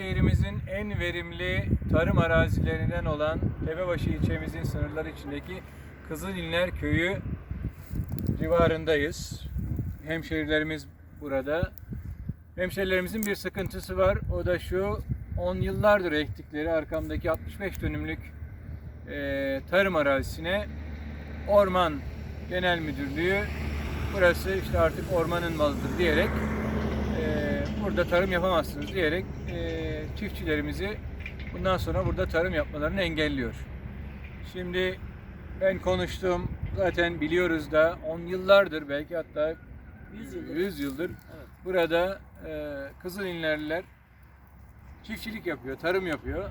Şehrimizin en verimli tarım arazilerinden olan Tepebaşı ilçemizin sınırları içindeki Kızılinler Köyü civarındayız. Hemşerilerimiz burada. Hemşerilerimizin bir sıkıntısı var. O da şu 10 yıllardır ektikleri arkamdaki 65 dönümlük eee, tarım arazisine Orman Genel Müdürlüğü burası işte artık ormanın malıdır diyerek eee, burada tarım yapamazsınız diyerek eee, çiftçilerimizi bundan sonra burada tarım yapmalarını engelliyor. Şimdi ben konuştum zaten biliyoruz da 10 yıllardır belki hatta 100 yıldır. 100 yıldır Evet. burada eee Kızılinlerliler çiftçilik yapıyor, tarım yapıyor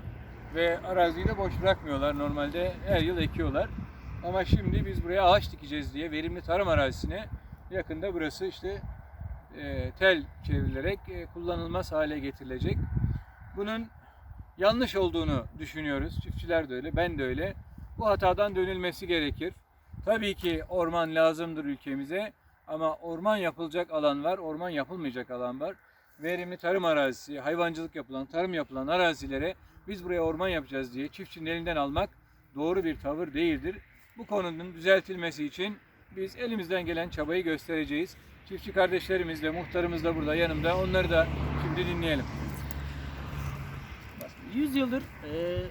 ve araziyi de boş bırakmıyorlar. Normalde her yıl ekiyorlar. Ama şimdi biz buraya ağaç dikeceğiz diye verimli tarım arazisine yakında burası işte e, tel çevrilerek e, kullanılmaz hale getirilecek. Bunun yanlış olduğunu düşünüyoruz. Çiftçiler de öyle, ben de öyle. Bu hatadan dönülmesi gerekir. Tabii ki orman lazımdır ülkemize ama orman yapılacak alan var, orman yapılmayacak alan var. Verimli tarım arazisi, hayvancılık yapılan, tarım yapılan arazilere biz buraya orman yapacağız diye çiftçinin elinden almak doğru bir tavır değildir. Bu konunun düzeltilmesi için biz elimizden gelen çabayı göstereceğiz. Çiftçi kardeşlerimiz de muhtarımız da burada yanımda. Onları da şimdi dinleyelim. 100 yıldır e,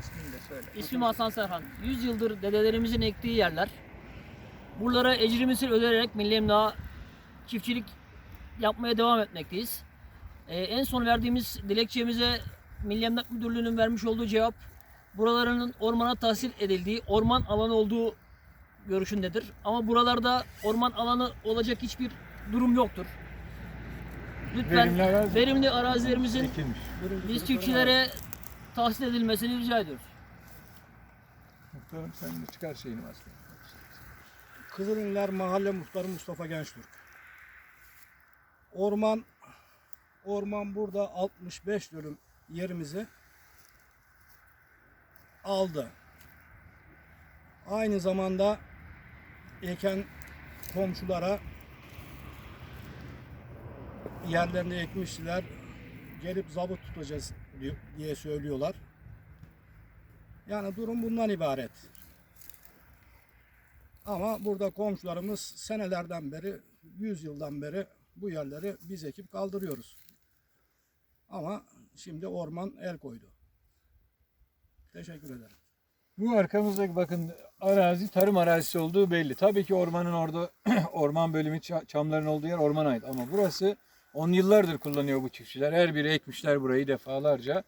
İsmini de söyle. ismim Hasan Serhan. 100 yıldır dedelerimizin ektiği yerler. Buralara ecrimisil öderek milli emlak çiftçilik yapmaya devam etmekteyiz. E, en son verdiğimiz dilekçemize Milli Emlak Müdürlüğü'nün vermiş olduğu cevap buralarının ormana tahsil edildiği orman alanı olduğu görüşündedir. Ama buralarda orman alanı olacak hiçbir durum yoktur. Lütfen Verimli arazi. verimli arazilerimizin Ekilmiş. biz çiftçilere tahsil edilmesini rica ediyoruz. Muhtarım sen de çıkar şeyini maske. Kızılınlar Mahalle Muhtarı Mustafa Gençtürk. Orman orman burada 65 dönüm yerimizi aldı. Aynı zamanda eken komşulara yerlerini ekmiştiler. Gelip zabıt tutacağız diye söylüyorlar. Yani durum bundan ibaret. Ama burada komşularımız senelerden beri, 100 yıldan beri bu yerleri biz ekip kaldırıyoruz. Ama şimdi orman el koydu. Teşekkür ederim. Bu arkamızdaki bakın arazi tarım arazisi olduğu belli. Tabii ki ormanın orada orman bölümü ça- çamların olduğu yer ormana ait ama burası 10 yıllardır kullanıyor bu çiftçiler. Her biri ekmişler burayı defalarca.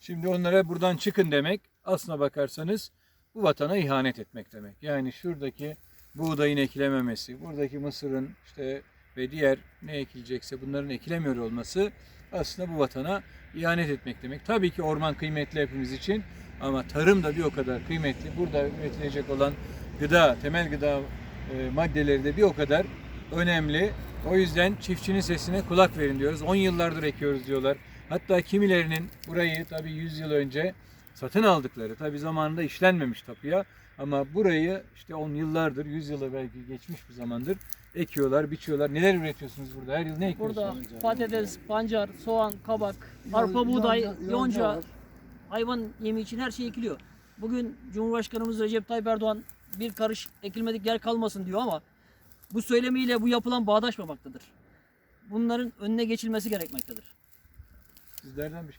Şimdi onlara buradan çıkın demek aslına bakarsanız bu vatana ihanet etmek demek. Yani şuradaki buğdayın ekilememesi, buradaki mısırın işte ve diğer ne ekilecekse bunların ekilemiyor olması aslında bu vatana ihanet etmek demek. Tabii ki orman kıymetli hepimiz için ama tarım da bir o kadar kıymetli. Burada üretilecek olan gıda, temel gıda e, maddeleri de bir o kadar önemli. O yüzden çiftçinin sesine kulak verin diyoruz. 10 yıllardır ekiyoruz diyorlar. Hatta kimilerinin burayı tabii 100 yıl önce satın aldıkları, tabii zamanında işlenmemiş tapuya ama burayı işte 10 yıllardır, 100 yılı belki geçmiş bir zamandır ekiyorlar, biçiyorlar. Neler üretiyorsunuz burada? Her yıl ne Burada ekiyorsunuz? patates, pancar, soğan, kabak, arpa, buğday, yonca, hayvan yemi için her şey ekiliyor. Bugün Cumhurbaşkanımız Recep Tayyip Erdoğan bir karış ekilmedik yer kalmasın diyor ama bu söylemiyle bu yapılan bağdaşmamaktadır. Bunların önüne geçilmesi gerekmektedir. Sizlerden bir